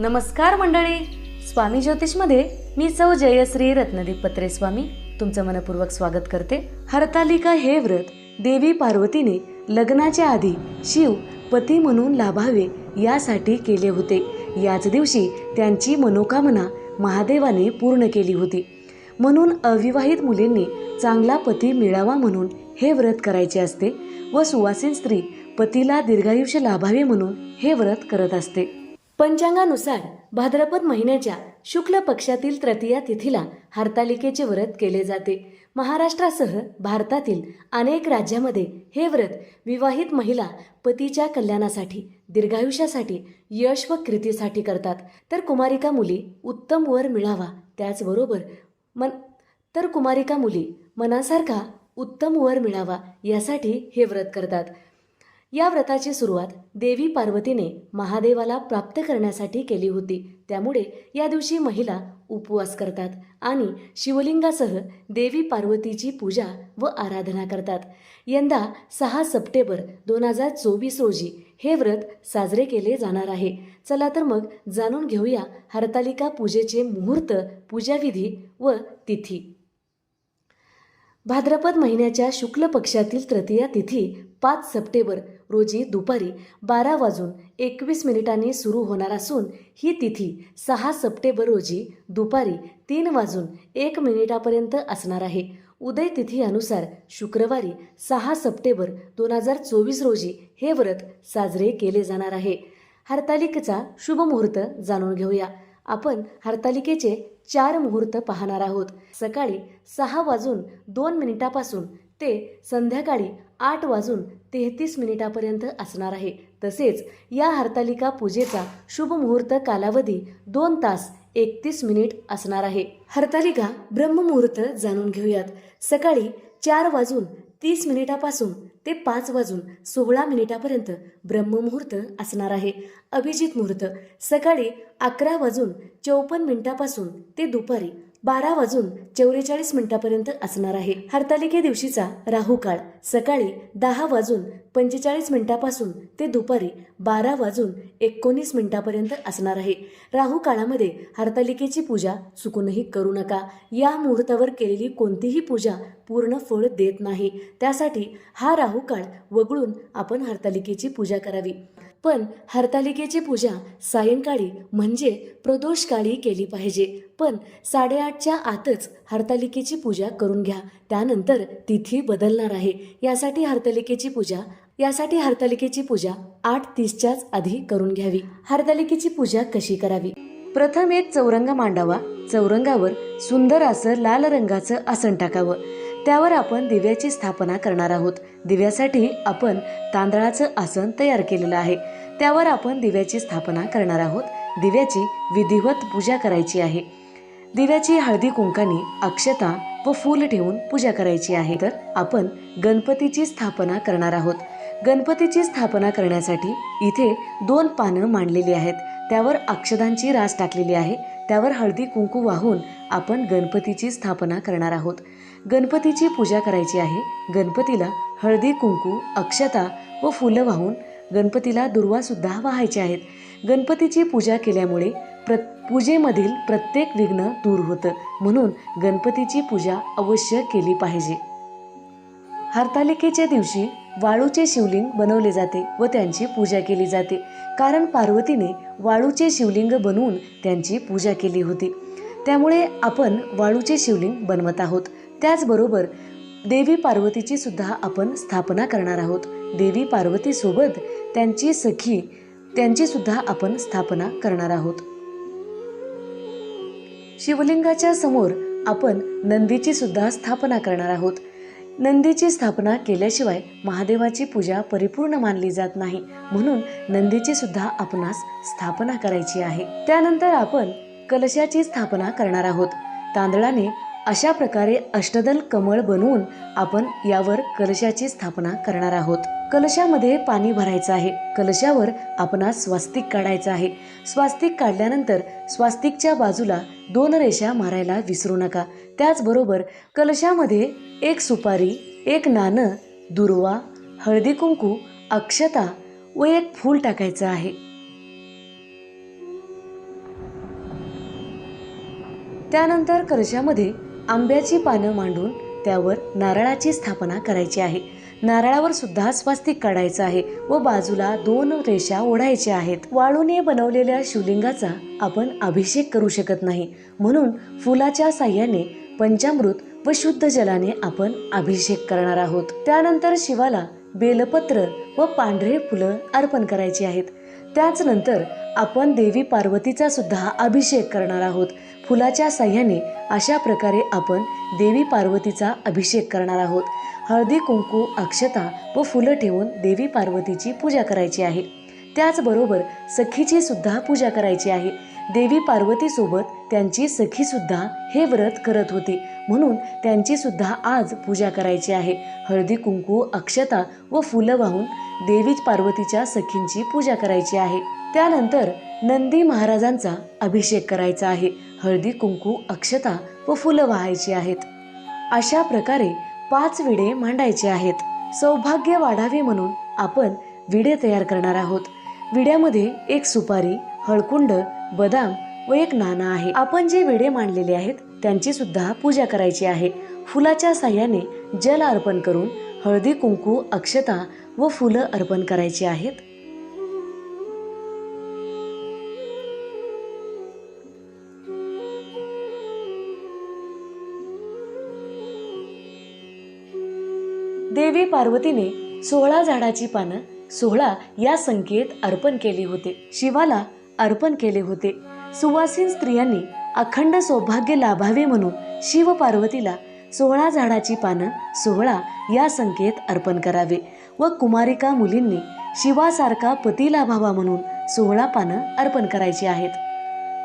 नमस्कार मंडळी. स्वामी ज्योतिषमध्ये मी सौ जयश्री रत्नदीप पत्रे स्वामी तुमचं मनपूर्वक स्वागत करते. हरतालिका हे व्रत देवी पार्वतीने लग्नाच्या आधी शिव पती म्हणून लाभावे यासाठी केले होते. याच दिवशी त्यांची मनोकामना महादेवाने पूर्ण केली होती. म्हणून अविवाहित मुलींनी चांगला पती मिळावा म्हणून हे व्रत करायचे असते व सुवासीन स्त्री पतीला दीर्घायुष्य लाभावे म्हणून हे व्रत करत असते. पंचांगानुसार भाद्रपद महिन्याच्या शुक्ल पक्षातील तृतीया तिथीला हरतालिकेचे व्रत केले जाते. महाराष्ट्रासह भारतातील अनेक राज्यामध्ये हे व्रत विवाहित महिला पतीच्या कल्याणासाठी दीर्घायुष्यासाठी यश व कृतीसाठी करतात. तर कुमारिका मुली उत्तम वर मिळावा त्याचबरोबर मन तर कुमारिका मुली मनासारखा उत्तम वर मिळावा यासाठी हे व्रत करतात. या व्रताची सुरुवात देवी पार्वतीने महादेवाला प्राप्त करण्यासाठी केली होती. त्यामुळे या दिवशी महिला उपवास करतात आणि शिवलिंगासह देवी पार्वतीची पूजा व आराधना करतात. यंदा सहा सप्टेंबर दोन हजार चोवीस रोजी हे व्रत साजरे केले जाणार आहे. चला तर मग जाणून घेऊया हरतालिका पूजेचे मुहूर्त पूजाविधी व तिथी. भाद्रपद महिन्याच्या शुक्ल पक्षातील तृतीया तिथी पाच सप्टेंबर रोजी दुपारी बारा वाजून एकवीस मिनिटांनी सुरू होणार असून ही तिथी सहा सप्टेंबर रोजी दुपारी तीन वाजून एक मिनिटापर्यंत असणार आहे. उदय तिथी अनुसार शुक्रवारी सहा सप्टेंबर दोन हजार चोवीस रोजी हे व्रत साजरे केले जाणार आहे. हरतालिकेचा शुभ मुहूर्त जाणून घेऊया. आपण हरतालिकेचे चार मुहूर्त पाहणार आहोत. सकाळी सहा वाजून दोन मिनिटापासून ते संध्याकाळी आठ वाजून तेहतीस मिनिटापर्यंत असणार आहे. तसेच या हरतालिका पूजेचा शुभ मुहूर्त कालावधी दोन तास एकतीस मिनिट असणार आहे. हरतालिका ब्रह्ममुहूर्त जाणून घेऊयात. सकाळी चार वाजून तीस मिनिटापासून ते पाच वाजून सोळा मिनिटापर्यंत ब्रह्ममुहूर्त असणार आहे. अभिजित मुहूर्त सकाळी अकरा वाजून चौपन्न मिनिटापासून ते दुपारी बारा वाजून चौवेचाळीस मिनिटापर्यंत असणार आहे. हरतालिके दिवशीचा राहू काळ. सकाळी दहा वाजून पंचेचाळीस मिनिटापासून ते दुपारी बारा वाजून एकोणीस मिनिटापर्यंत असणार आहे. राहू काळामध्ये हरतालिकेची पूजा चुकूनही करू नका. या मुहूर्तावर केलेली कोणतीही पूजा पूर्ण फळ देत नाही. त्यासाठी हा राहू काळ वगळून आपण हरतालिकेची पूजा करावी. पण हरतालिकेची पूजा सायंकाळी म्हणजे प्रदोषकाळी केली पाहिजे. पण साडेआठच्या आतच हरतालिकेची पूजा करून घ्या. त्यानंतर तिथी बदलणार आहे. यासाठी हरतालिकेची पूजा यासाठी हरतालिकेची पूजा आठ तीसच्याच आधी करून घ्यावी. हरतालिकेची पूजा कशी करावी? प्रथम एक चौरंग मांडावा. चौरंगावर सुंदर असं लाल रंगाचं आसन टाकावं. त्यावर आपण दिव्याची स्थापना करणार आहोत. दिव्यासाठी आपण तांदळाचं आसन तयार केलेलं आहे. त्यावर आपण दिव्याची स्थापना करणार आहोत. दिव्याची विधिवत पूजा करायची आहे. दिव्याची हळदी कुंकानी अक्षता व फूल ठेवून पूजा करायची आहे. तर आपण गणपतीची स्थापना करणार आहोत. गणपतीची स्थापना करण्यासाठी इथे दोन पानं मांडलेली आहेत. त्यावर अक्षदांची रास टाकलेली आहे. त्यावर हळदी कुंकू वाहून आपण गणपतीची स्थापना करणार आहोत. गणपतीची पूजा करायची आहे. गणपतीला हळदी कुंकू अक्षता व फुलं वाहून गणपतीला दुर्वासुद्धा वाहायचे आहेत. गणपतीची पूजा केल्यामुळे प्र पूजेमधील प्रत्येक विघ्न दूर होतं. म्हणून गणपतीची पूजा अवश्य केली पाहिजे. हरतालिकेच्या दिवशी वाळूचे शिवलिंग बनवले जाते व त्यांची पूजा केली जाते. कारण पार्वतीने वाळूचे शिवलिंग बनवून त्यांची पूजा केली होती. त्यामुळे आपण वाळूचे शिवलिंग बनवत आहोत. त्याचबरोबर देवी पार्वतीची सुद्धा आपण स्थापना करणार आहोत. देवी पार्वतीसोबत त्यांची सखी त्यांची सुद्धा आपण स्थापना करणार आहोत. शिवलिंगाच्या समोर आपण नंदीची सुद्धा स्थापना करणार आहोत. नंदीची स्थापना केल्याशिवाय महादेवाची पूजा परिपूर्ण मानली जात नाही म्हणून नंदीची सुद्धा आपणास स्थापना करायची आहे. त्यानंतर आपण कलशाची स्थापना करणार आहोत. तांदळाने अशा प्रकारे अष्टदल कमळ बनवून आपण यावर कलशाची स्थापना करणार आहोत. कलशामध्ये पाणी भरायचं आहे. कलशावर आपणास स्वास्तिक काढायचं आहे. स्वास्तिक काढल्यानंतर स्वास्तिकच्या बाजूला दोन रेषा मारायला विसरू नका. त्याचबरोबर कलशामध्ये एक सुपारी एक नाणं दुर्वा हळदी कुंकू अक्षता व एक फूल टाकायचं आहे. त्यानंतर कलशामध्ये आंब्याची पानं मांडून त्यावर नारळाची स्थापना करायची आहे. नारळावर सुद्धा स्वास्तिक काढायचं आहे व बाजूला दोन रेषा ओढायच्या आहेत. वाळूने बनवलेल्या शिवलिंगाचा आपण अभिषेक करू शकत नाही. म्हणून फुलाच्या साह्याने पंचामृत व शुद्ध जलाने आपण अभिषेक करणार आहोत. त्यानंतर शिवाला बेलपत्र व पांढरे फुलं अर्पण करायची आहेत. त्याच नंतर आपण देवी पार्वतीचा सुद्धा अभिषेक करणार आहोत. फुलाच्या साह्याने अशा प्रकारे आपण देवी पार्वतीचा अभिषेक करणार आहोत. हळदी कुंकू अक्षता व फुलं ठेवून देवी पार्वतीची पूजा करायची आहे. त्याचबरोबर सखीची सुद्धा पूजा करायची आहे. देवी पार्वतीसोबत त्यांची सखी सुद्धा हे व्रत करत होती. म्हणून त्यांची सुद्धा आज पूजा करायची आहे. हळदी कुंकू अक्षता व फुलं वाहून देवी पार्वतीच्या सखींची पूजा करायची आहे. त्यानंतर नंदी महाराजांचा अभिषेक करायचा आहे. हळदी कुंकू अक्षता व फुलं वाहायची आहेत. अशा प्रकारे पाच विडे मांडायचे आहेत. सौभाग्य वाढावे म्हणून आपण विडे तयार करणार आहोत. विड्यामध्ये एक सुपारी हळकुंड बदाम व एक नाना आहे. आपण जे विडे मांडलेले आहेत त्यांची सुद्धा पूजा करायची आहे. फुलाच्या साह्याने जल अर्पण करून हळदी कुंकू अक्षता व फुलं अर्पण करायची आहेत. देवी पार्वतीने सोहळा झाडाची पानं सोहळा या संख्येत अर्पण केली होते. शिवाला अर्पण केले होते. सुवासीन स्त्रियांनी अखंड सौभाग्य लाभावे म्हणून शिव पार्वतीला सोळा झाडाची पानं सोहळा या संख्येत अर्पण करावे व कुमारिका मुलींनी शिवासारखा पती लाभावा म्हणून सोहळा पानं अर्पण करायची आहेत.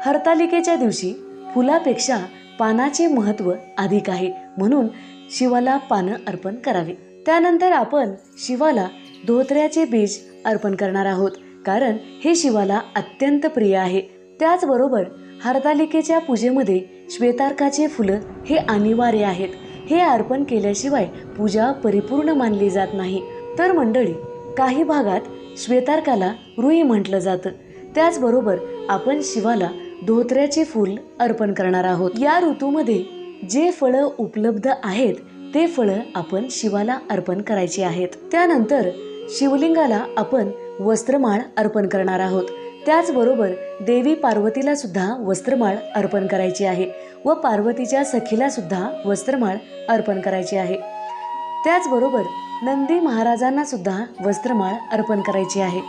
हरतालिकेच्या दिवशी फुलापेक्षा पानाचे महत्त्व अधिक आहे म्हणून शिवाला पानं अर्पण करावे. त्यानंतर आपण शिवाला धोत्र्याचे बीज अर्पण करणार आहोत. कारण हे शिवाला अत्यंत प्रिय आहे. त्याचबरोबर हरतालिकेच्या पूजेमध्ये श्वेतार्काचे फुलं हे अनिवार्य आहेत. हे अर्पण केल्याशिवाय पूजा परिपूर्ण मानली जात नाही. तर मंडळी काही भागात श्वेतार्काला रुई म्हटलं जातं. त्याचबरोबर आपण शिवाला धोत्र्याचे फूल अर्पण करणार आहोत. या ऋतूमध्ये जे फळं उपलब्ध आहेत ते फळं आपण शिवाला अर्पण करायची आहेत. त्यानंतर शिवलिंगाला आपण वस्त्रमाळ अर्पण करणार आहोत. त्याचबरोबर देवी पार्वतीला सुद्धा वस्त्रमाळ अर्पण करायची आहे व पार्वतीच्या सखीला सुद्धा वस्त्रमाळ अर्पण करायची आहे. त्याचबरोबर नंदी महाराजांना सुद्धा वस्त्रमाळ अर्पण करायची आहे.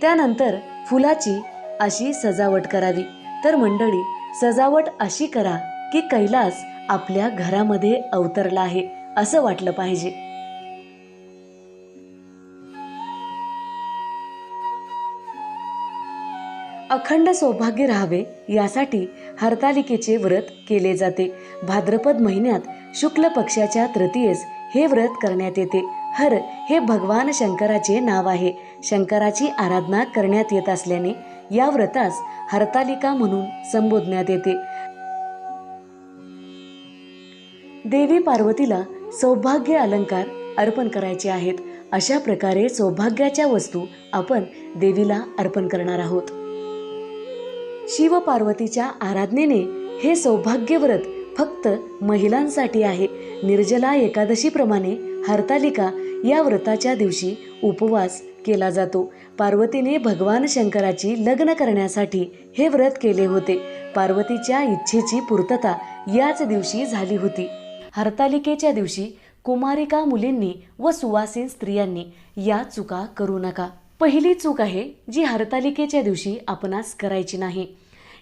त्यानंतर फुलाची अशी सजावट करावी. तर मंडळी सजावट अशी करा की कैलास आपल्या घरामध्ये अवतरला आहे असं वाटलं पाहिजे. अखंड सौभाग्य राहावे यासाठी हरतालिकेचे व्रत केले जाते. भाद्रपद महिन्यात शुक्ल पक्षाच्या तृतीयेस हे व्रत करण्यात येते. हर हे भगवान शंकराचे नाव आहे. शंकराची आराधना करण्यात येत असल्याने या व्रतास हरतालिका म्हणून संबोधण्यात येते. देवी पार्वतीला सौभाग्य अलंकार अर्पण करायचे आहेत. अशा प्रकारे सौभाग्याच्या वस्तू आपण देवीला अर्पण करणार आहोत. शिव पार्वतीच्या आराधनेने हे सौभाग्य व्रत फक्त महिलांसाठी आहे. निर्जला एकादशीप्रमाणे हरतालिका या व्रताच्या दिवशी उपवास केला जातो. पार्वतीने भगवान शंकराची लग्न करण्यासाठी हे व्रत केले होते. पार्वतीच्या इच्छेची पूर्तता याच दिवशी झाली होती. हरतालिकेच्या दिवशी कुमारिका मुलींनी व सुवासीन स्त्रियांनी या चुका करू नका. पहिली चूक आहे जी हरतालिकेच्या दिवशी आपणास करायची नाही.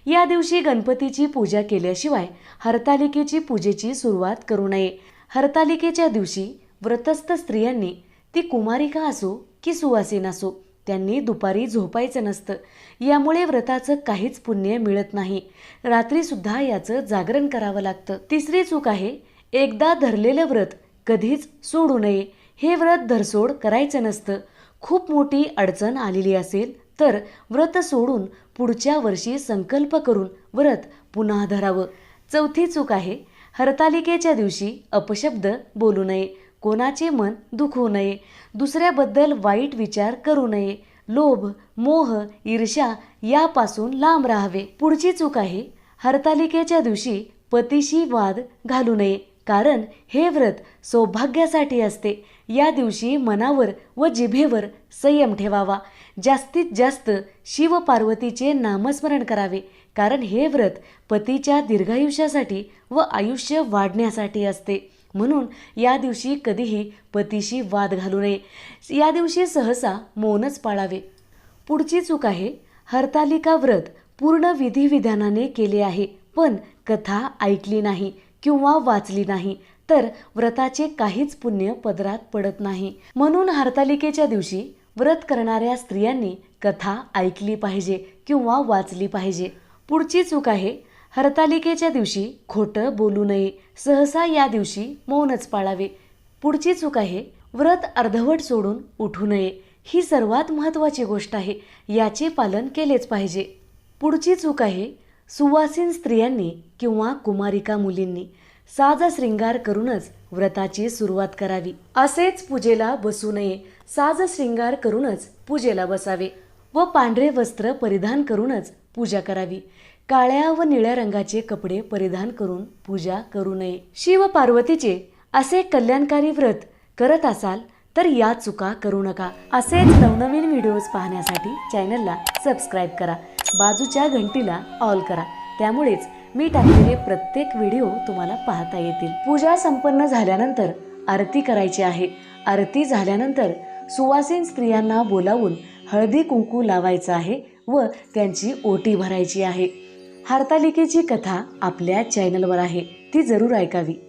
या दिवशी गणपतीची पूजा केल्याशिवाय हरतालिकेची पूजेची सुरुवात करू नये. हरतालिकेच्या दिवशी व्रतस्थ स्त्रियांनी ती कुमारिका असो की सुवासीन असो त्यांनी दुपारी झोपायचं नसतं. यामुळे व्रताचं काहीच पुण्य मिळत नाही. रात्रीसुद्धा याचं जागरण करावं लागतं. तिसरी चूक आहे एकदा धरलेलं व्रत कधीच सोडू नये. हे व्रत धरसोड करायचं नसतं. खूप मोठी अडचण आलेली असेल तर व्रत सोडून पुढच्या वर्षी संकल्प करून व्रत पुन्हा धरावं. चौथी चूक आहे हरतालिकेच्या दिवशी अपशब्द बोलू नये. कोणाचे मन दुखवू नये. दुसऱ्याबद्दल वाईट विचार करू नये. लोभ मोह ईर्ष्या यापासून लांब राहावे. पुढची चूक आहे हरतालिकेच्या दिवशी पतीशी वाद घालू नये. कारण हे व्रत सौभाग्यासाठी असते. या दिवशी मनावर व जिभेवर संयम ठेवावा. जास्तीत जास्त शिव पार्वतीचे नामस्मरण करावे. कारण हे व्रत पतीच्या दीर्घायुष्यासाठी व आयुष्य वाढण्यासाठी असते. म्हणून या दिवशी कधीही पतीशी वाद घालू नये. या दिवशी सहसा मौनच पाळावे. पुढची चूक आहे हरतालिका व्रत पूर्ण विधिविधानाने केले आहे पण कथा ऐकली नाही. किंवा वाचली नाही तर व्रताचे काहीच पुण्य पदरात पडत नाही. म्हणून हरतालिकेच्या दिवशी व्रत करणाऱ्या स्त्रियांनी कथा ऐकली पाहिजे किंवा वाचली पाहिजे. पुढची चूक आहे हरतालिकेच्या दिवशी खोटं बोलू नये. सहसा या दिवशी मौनच पाळावे. पुढची चूक आहे व्रत अर्धवट सोडून उठू नये. ही सर्वात महत्त्वाची गोष्ट आहे याचे पालन केलेच पाहिजे. पुढची चूक आहे सुवासीन स्त्रियांनी किंवा कुमारिका मुलींनी साज श्रृंगार करूनच व्रताची सुरुवात करावी. असेच पूजेला बसू नये. साज श्रृंगार करूनच पूजेला बसावे व पांढरे वस्त्र परिधान करूनच पूजा करावी. काळ्या व निळ्या रंगाचे कपडे परिधान करून पूजा करू नये. शिव पार्वतीचे असे कल्याणकारी व्रत करत असाल तर या चुका करू नका. असेच नवनवीन व्हिडिओज पाहण्यासाठी चॅनलला सबस्क्राईब करा. बाजूच्या घंटीला ऑल करा. त्यामुळेच मी टाकलेले प्रत्येक व्हिडिओ तुम्हाला पाहता येतील. पूजा संपन्न झाल्यानंतर आरती करायची आहे. आरती झाल्यानंतर सुवासीन स्त्रियांना बोलावून हळदी कुंकू लावायचं आहे व त्यांची ओटी भरायची आहे. हार्तालिकेची कथा आपल्या चॅनलवर आहे. ती जरूर ऐकावी.